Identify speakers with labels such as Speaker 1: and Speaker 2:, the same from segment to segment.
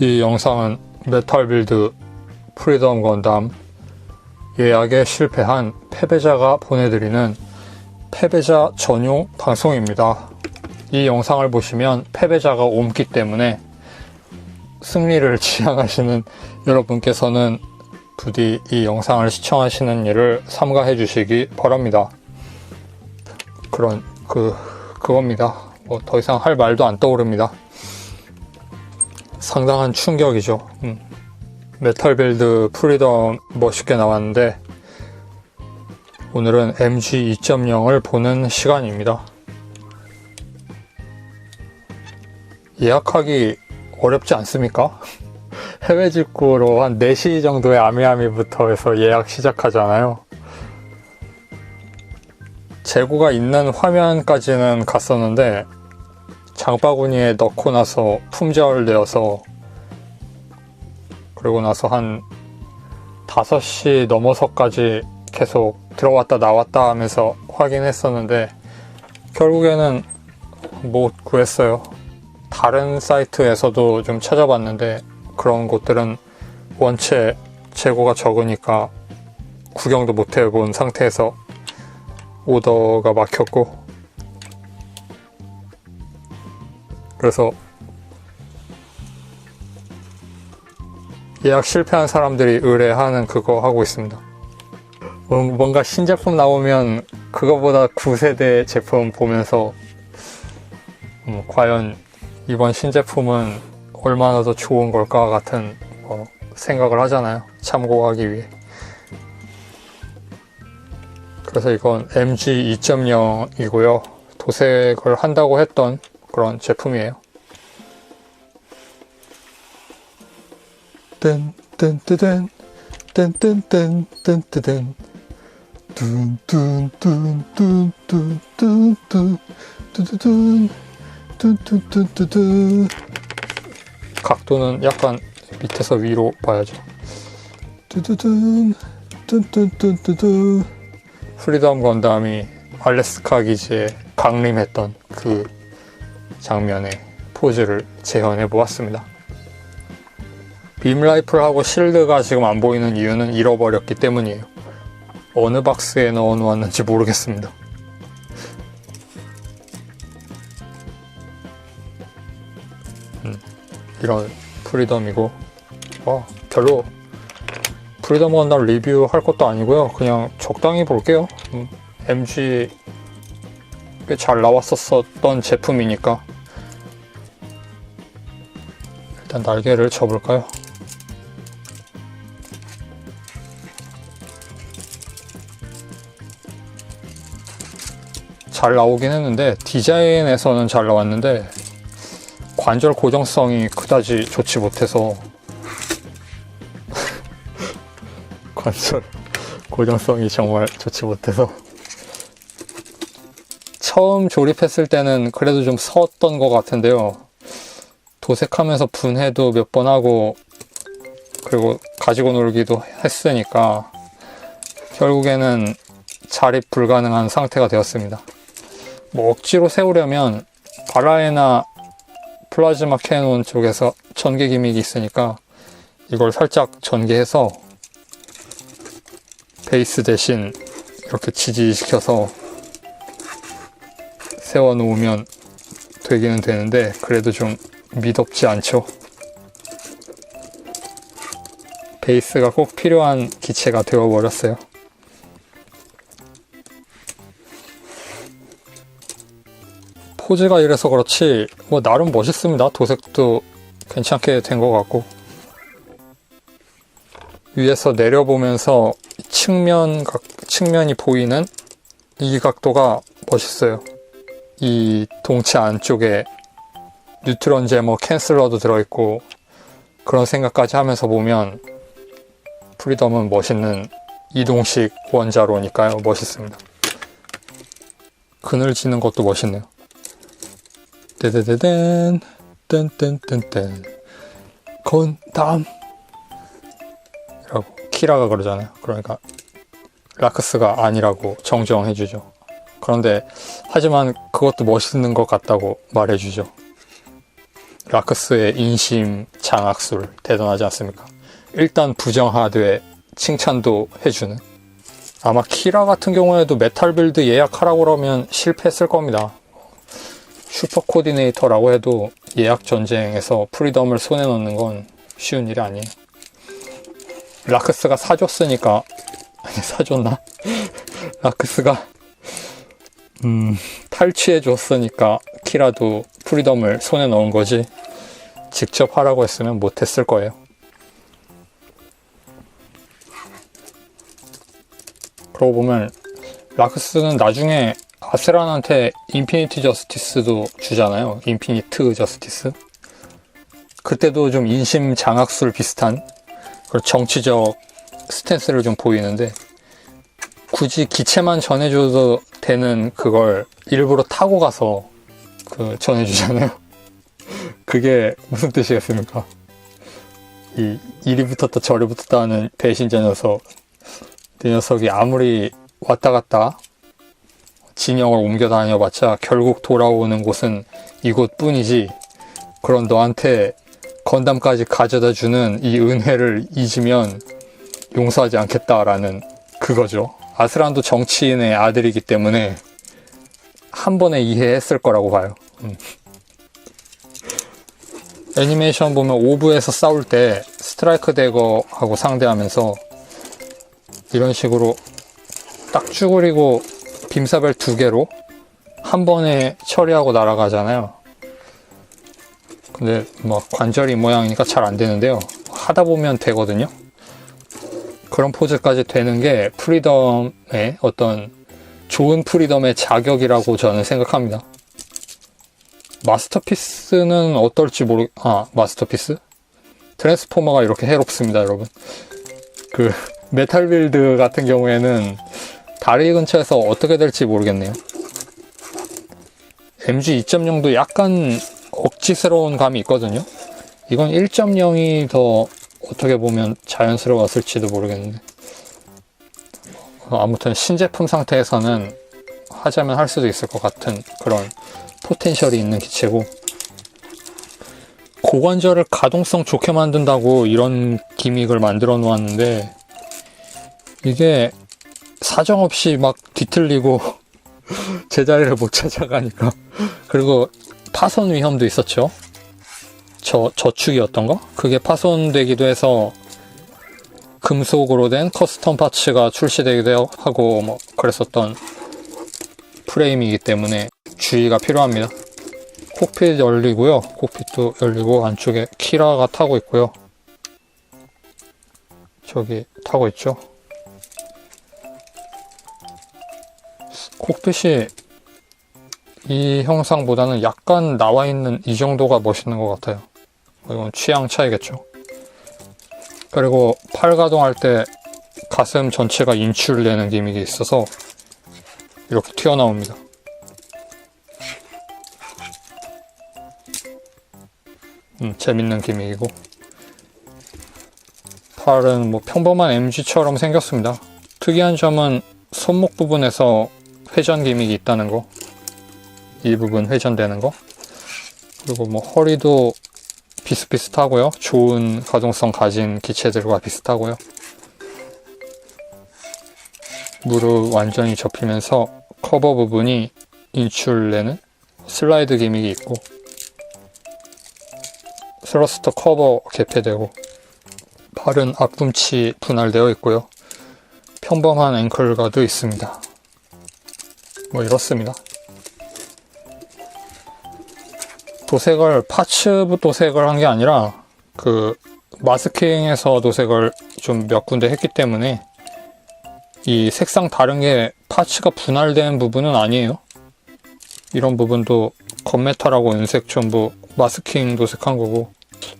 Speaker 1: 이 영상은 메탈 빌드 프리덤 건담 예약에 실패한 패배자가 보내드리는 패배자 전용 방송입니다. 이 영상을 보시면 패배자가 옮기 때문에 승리를 지향하시는 여러분께서는 부디 이 영상을 시청하시는 일을 삼가해 주시기 바랍니다. 그런 그 그겁니다. 뭐 더 이상 할 말도 안 떠오릅니다. 상당한 충격이죠. 음. 메탈 빌드 프리덤 멋있게 나왔는데 오늘은 MG 2.0을 보는 시간입니다. 예약하기 어렵지 않습니까? 해외 직구로 한 4시 정도의 아미아미부터 해서 예약 시작하잖아요. 재고가 있는 화면까지는 갔었는데 장바구니에 넣고 나서 품절되어서 그리고 나서 한 5시 넘어서까지 계속 들어왔다 나왔다 하면서 확인했었는데 결국에는 못 구했어요. 다른 사이트에서도 좀 찾아봤는데 그런 곳들은 원체 재고가 적으니까 구경도 못 해본 상태에서 오더가 막혔고 그래서 예약 실패한 사람들이 의뢰하는 그거 하고 있습니다. 뭔- 뭔가 신제품 나오면 그거보다 9세대 제품 보면서 음, 과연 이번 신제품은 얼마나 더 좋은 걸까 같은 뭐 생각을 하잖아요. 참고하기 위해. 그래서 이건 MG 2.0이고요. 도색을 한다고 했던 그런 제품이에요. 뜬뜬뜨든 뜬뜬뜬뜬뜨든 뚠뚠뚠뚠뚠뚠뚠뚠뚠뚠뚠 뚠뚠 뚜뚜뚜뚜뚜 각도는 약간 밑에서 위로 봐야죠. 뚜뚜둔 뚜뚜뚜뚜뚜 프리덤 건담이 알래스카 기지에 강림했던 그 장면의 포즈를 재현해 보았습니다. 빔 라이플하고 실드가 지금 안 보이는 이유는 잃어버렸기 때문이에요. 어느 박스에 넣어 놓았는지 모르겠습니다. 이런 프리덤이고 와 별로 프리덤 건담 리뷰할 것도 아니고요 그냥 적당히 볼게요 음, MG 꽤 잘 나왔었던 제품이니까 일단 날개를 접을까요? 잘 나오긴 했는데 디자인에서는 잘 나왔는데 관절 고정성이 그다지 좋지 못해서 관절 고정성이 정말 좋지 못해서 처음 조립했을 때는 그래도 좀 섰던 것 같은데요 도색하면서 분해도 몇 번 하고 그리고 가지고 놀기도 했으니까 결국에는 자립 불가능한 상태가 되었습니다. 뭐 억지로 세우려면 바라에나 플라즈마 캐논 쪽에서 전개 기믹이 있으니까 이걸 살짝 전개해서 베이스 대신 이렇게 지지시켜서 세워 놓으면 되기는 되는데 그래도 좀 미덥지 않죠. 베이스가 꼭 필요한 기체가 되어 버렸어요. 포즈가 이래서 그렇지 뭐 나름 멋있습니다. 도색도 괜찮게 된 것 같고 위에서 내려보면서 측면 각 측면이 보이는 이 각도가 멋있어요. 이 동체 안쪽에 뉴트론 제머 캔슬러도 들어있고 그런 생각까지 하면서 보면 프리덤은 멋있는 이동식 원자로니까요. 멋있습니다. 그늘 지는 것도 멋있네요. 떼떼떼댄 뜬뜬뜬뜬 건담 이라고 키라가 그러잖아요 그러니까 라크스가 아니라고 정정해주죠 그런데 하지만 그것도 멋있는 것 같다고 말해주죠 라크스의 인심 장악술 대단하지 않습니까? 일단 부정하되 칭찬도 해주는 아마 키라 같은 경우에도 메탈 빌드 예약하라고 그러면 실패했을 겁니다. 슈퍼 코디네이터라고 해도 예약 전쟁에서 프리덤을 손에 넣는 건 쉬운 일이 아니에요. 라크스가 사줬으니까 아니 사줬나? 라크스가 음, 탈취해 줬으니까 키라도 프리덤을 손에 넣은 거지 직접 하라고 했으면 못했을 거예요. 그러고 보면 라크스는 나중에 아스란한테 인피니티 저스티스도 주잖아요. 인피니트 저스티스. 그때도 좀 인심 장악술 비슷한 그런 정치적 스탠스를 좀 보이는데 굳이 기체만 전해줘도 되는 그걸 일부러 타고 가서 그 전해주잖아요. 그게 무슨 뜻이겠습니까? 이 이리 붙었다 저리 붙었다 하는 배신자 녀석 그 녀석이 아무리 왔다 갔다 진영을 옮겨 다녀봤자 결국 돌아오는 곳은 이곳뿐이지 그런 너한테 건담까지 가져다 주는 이 은혜를 잊으면 용서하지 않겠다라는 그거죠. 아스란도 정치인의 아들이기 때문에 한 번에 이해했을 거라고 봐요. 음. 애니메이션 보면 오브에서 싸울 때 스트라이크 대거하고 상대하면서 이런 식으로 딱 쭈그리고 빔사벨 두 개로 한 번에 처리하고 날아가잖아요. 근데 뭐 관절이 이 모양이니까 잘 안 되는데요. 하다 보면 되거든요. 그런 포즈까지 되는 게 프리덤의 어떤 좋은 프리덤의 자격이라고 저는 생각합니다. 마스터피스는 어떨지 모르, 아, 마스터피스? 트랜스포머가 이렇게 해롭습니다, 여러분. 그, 메탈 빌드 같은 경우에는 다리 근처에서 어떻게 될지 모르겠네요. MG 2.0도 약간 억지스러운 감이 있거든요. 이건 1.0이 더 어떻게 보면 자연스러웠을지도 모르겠는데. 어, 아무튼 신제품 상태에서는 하자면 할 수도 있을 것 같은 그런 포텐셜이 있는 기체고 고관절을 가동성 좋게 만든다고 이런 기믹을 만들어 놓았는데 이게 사정없이 막 뒤틀리고 제자리를 못 찾아가니까 그리고 파손 위험도 있었죠 저, 저축이었던가? 그게 파손되기도 해서 금속으로 된 커스텀 파츠가 출시되기도 하고 뭐 그랬었던 프레임이기 때문에 주의가 필요합니다. 콕핏 열리고요. 콕핏도 열리고 안쪽에 키라가 타고 있고요. 저기 타고 있죠. 콕핏이 이 형상보다는 약간 나와 있는 이 정도가 멋있는 것 같아요. 이건 취향 차이겠죠. 그리고 팔 가동할 때 가슴 전체가 인출되는 기믹이 있어서 이렇게 튀어나옵니다. 음, 재밌는 기믹이고 팔은 뭐 평범한 MG처럼 생겼습니다. 특이한 점은 손목 부분에서 회전 기믹이 있다는 거. 이 부분 회전되는 거. 그리고 뭐 허리도 비슷비슷하고요. 좋은 가동성 가진 기체들과 비슷하고요. 무릎 완전히 접히면서 커버 부분이 인출되는 슬라이드 기믹이 있고 스러스터 커버 개폐되고 발은 앞꿈치 분할되어 있고요. 평범한 앵클가도 있습니다. 뭐 이렇습니다. 도색을 파츠 도색을 한 게 아니라 그 마스킹에서 도색을 좀 몇 군데 했기 때문에 이 색상 다른 게 파츠가 분할된 부분은 아니에요. 이런 부분도 건메탈하고 은색 전부 마스킹 도색한 거고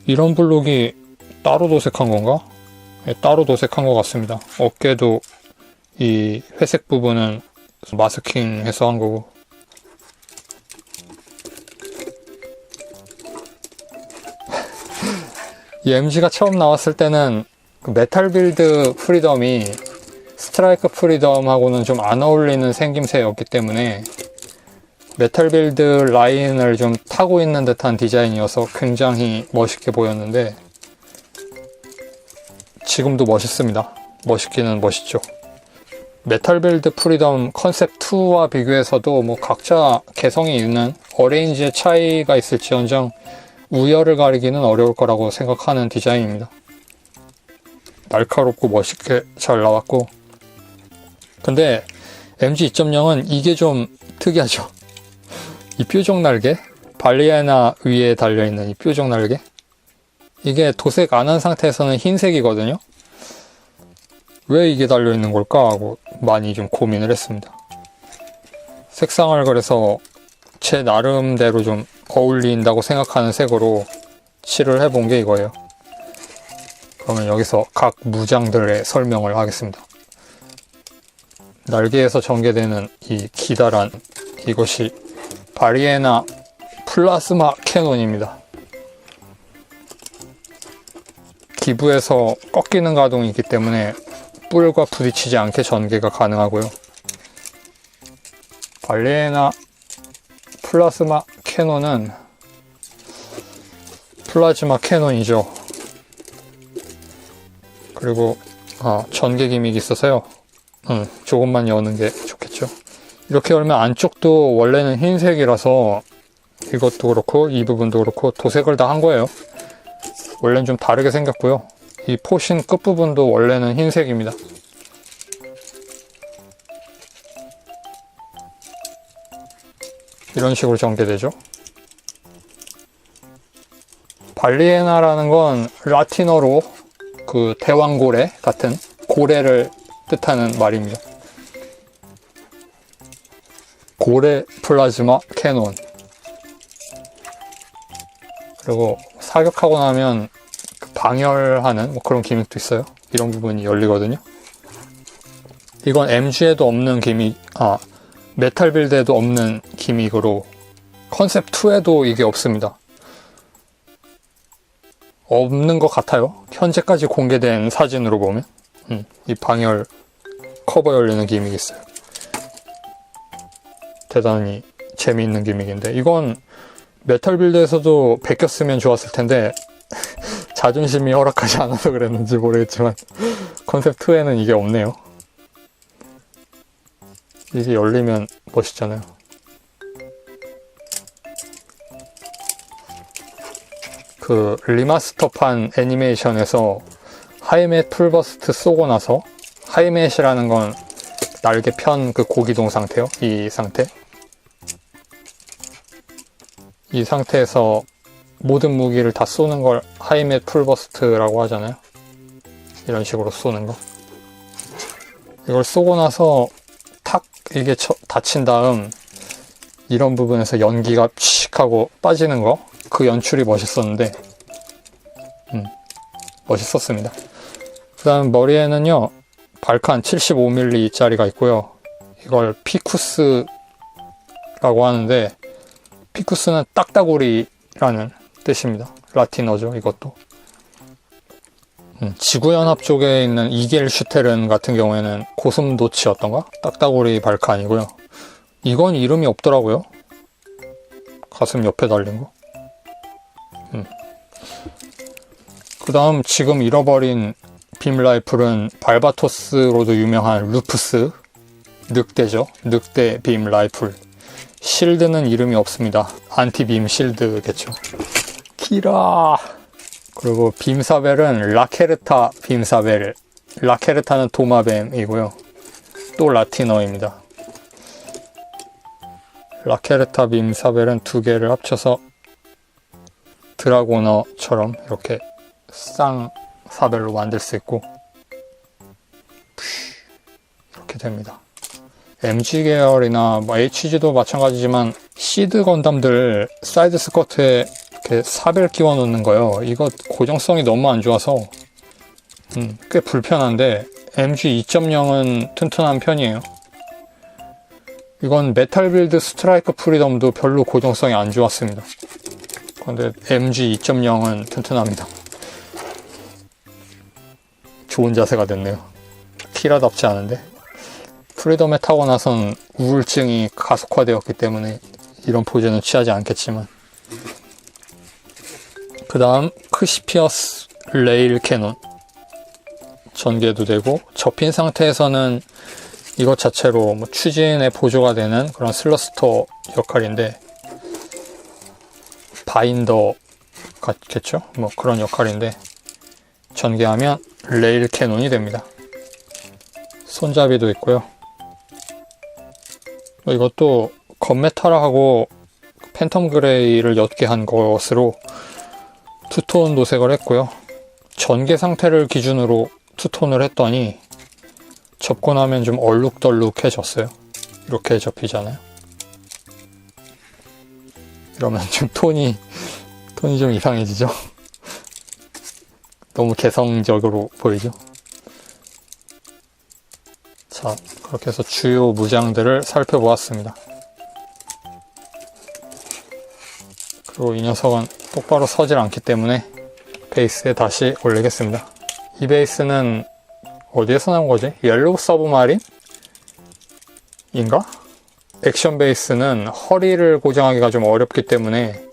Speaker 1: 이런 블록이 따로 도색한 건가? 네, 따로 도색한 것 같습니다. 어깨도 이 회색 부분은 마스킹해서 한 거고 이 MG가 처음 나왔을 때는 그 메탈 빌드 프리덤이 스트라이크 프리덤하고는 좀 안 어울리는 생김새였기 때문에 메탈 빌드 라인을 좀 타고 있는 듯한 디자인이어서 굉장히 멋있게 보였는데 지금도 멋있습니다. 멋있기는 멋있죠. 메탈 빌드 프리덤 컨셉 2와 비교해서도 뭐 각자 개성이 있는 어레인지의 차이가 있을지언정 우열을 가리기는 어려울 거라고 생각하는 디자인입니다. 날카롭고 멋있게 잘 나왔고 근데 MG 2.0은 이게 좀 특이하죠. 이 뾰족 날개 발리에나 위에 달려있는 이 뾰족 날개 이게 도색 안 한 상태에서는 흰색이거든요. 왜 이게 달려있는 걸까 하고 많이 좀 고민을 했습니다. 색상을 그래서 제 나름대로 좀 어울린다고 생각하는 색으로 칠을 해본 게 이거예요. 그러면 여기서 각 무장들의 설명을 하겠습니다. 날개에서 전개되는 이 기다란 이것이 바리에나 플라스마 캐논입니다. 기부에서 꺾이는 가동이 있기 때문에 뿔과 부딪히지 않게 전개가 가능하고요. 발리에나 플라스마 캐논은 플라즈마 캐논이죠. 그리고 아, 전개 기믹이 있어서요. 음, 조금만 여는 게 좋겠죠. 이렇게 열면 안쪽도 원래는 흰색이라서 이것도 그렇고 이 부분도 그렇고 도색을 다 한 거예요. 원래는 좀 다르게 생겼고요. 이 포신 끝부분도 원래는 흰색입니다. 이런 식으로 전개되죠. 발리에나라는 건 라틴어로 그 대왕고래 같은 고래를 뜻하는 말입니다. 고래 플라즈마 캐논. 그리고 사격하고 나면 그 방열하는 뭐 그런 기믹도 있어요. 이런 부분이 열리거든요. 이건 MG에도 없는 기믹, 아, 메탈 빌드에도 없는 기믹으로 컨셉 2에도 이게 없습니다. 없는 것 같아요. 현재까지 공개된 사진으로 보면. 음, 이 방열 커버 열리는 기믹이 있어요. 대단히 재미있는 기믹인데 이건 메탈 빌드에서도 베꼈으면 좋았을 텐데 자존심이 허락하지 않아서 그랬는지 모르겠지만 컨셉 2에는 이게 없네요. 이게 열리면 멋있잖아요. 그 리마스터판 애니메이션에서 하이멧 풀버스트 쏘고 나서 하이멧이라는 건 날개 편 그 고기동 상태요. 이 상태. 이 상태에서 모든 무기를 다 쏘는 걸 하이멧 풀버스트라고 하잖아요. 이런 식으로 쏘는 거. 이걸 쏘고 나서 탁 이게 쳐- 닫힌 다음 이런 부분에서 연기가 칙 하고 빠지는 거. 그 연출이 멋있었는데, 음, 멋있었습니다. 그 다음 머리에는요, 발칸 75mm짜리가 있고요. 이걸 피쿠스라고 하는데, 피쿠스는 딱따구리라는 뜻입니다. 라틴어죠, 이것도. 음, 지구연합 쪽에 있는 이겔 슈테른 같은 경우에는 고슴도치였던가? 딱따구리 발칸이고요. 이건 이름이 없더라고요. 가슴 옆에 달린 거. 그 다음 지금 잃어버린 빔 라이플은 발바토스로도 유명한 루프스 늑대죠. 늑대 빔 라이플. 실드는 이름이 없습니다. 안티빔 실드겠죠. 키라. 그리고 빔사벨은 라케르타 빔사벨. 라케르타는 도마뱀이고요. 또 라틴어입니다. 라케르타 빔사벨은 두 개를 합쳐서 드라고너처럼 이렇게 쌍사별로 만들 수 있고 이렇게 됩니다. MG 계열이나 뭐 HG도 마찬가지지만 시드 건담들 사이드 스커트에 이렇게 사별 끼워 놓는 거요. 이거 고정성이 너무 안 좋아서 음, 꽤 불편한데 MG 2.0은 튼튼한 편이에요. 이건 메탈 빌드 스트라이크 프리덤도 별로 고정성이 안 좋았습니다. 근데 MG 2.0은 튼튼합니다. 좋은 자세가 됐네요. 키라답지 않은데. 프리덤에 타고 나선 우울증이 가속화되었기 때문에 이런 포즈는 취하지 않겠지만 그 다음 크시피어스 레일 캐논 전개도 되고 접힌 상태에서는 이것 자체로 뭐 추진에 보조가 되는 그런 슬러스터 역할인데 바인더 같겠죠? 뭐 그런 역할인데 전개하면 레일 캐논이 됩니다. 손잡이도 있고요. 뭐 이것도 건메탈하고 팬텀 그레이를 옅게 한 것으로 투톤 도색을 했고요. 전개 상태를 기준으로 투톤을 했더니 접고 나면 좀 얼룩덜룩해졌어요. 이렇게 접히잖아요. 이러면 좀 톤이 톤이 좀 이상해지죠. 너무 개성적으로 보이죠. 자, 그렇게 해서 주요 무장들을 살펴보았습니다. 그리고 이 녀석은 똑바로 서질 않기 때문에 베이스에 다시 올리겠습니다. 이 베이스는 어디에서 나온 거지? 옐로우 서브마린? 인가? 액션 베이스는 허리를 고정하기가 좀 어렵기 때문에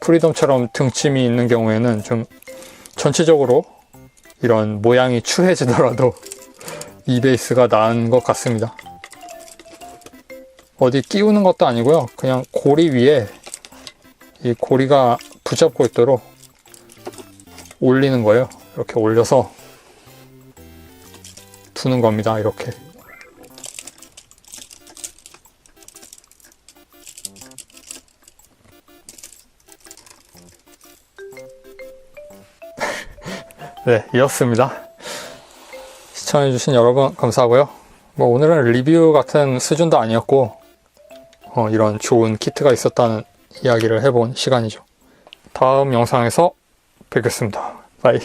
Speaker 1: 프리덤처럼 등침이 있는 경우에는 좀 전체적으로 이런 모양이 추해지더라도 이 베이스가 나은 것 같습니다. 어디 끼우는 것도 아니고요. 그냥 고리 위에 이 고리가 붙잡고 있도록 올리는 거예요. 이렇게 올려서 두는 겁니다. 이렇게. 네, 이었습니다. 시청해주신 여러분 감사하고요. 뭐 오늘은 리뷰 같은 수준도 아니었고 어, 이런 좋은 키트가 있었다는 이야기를 해본 시간이죠. 다음 영상에서 뵙겠습니다. 바이.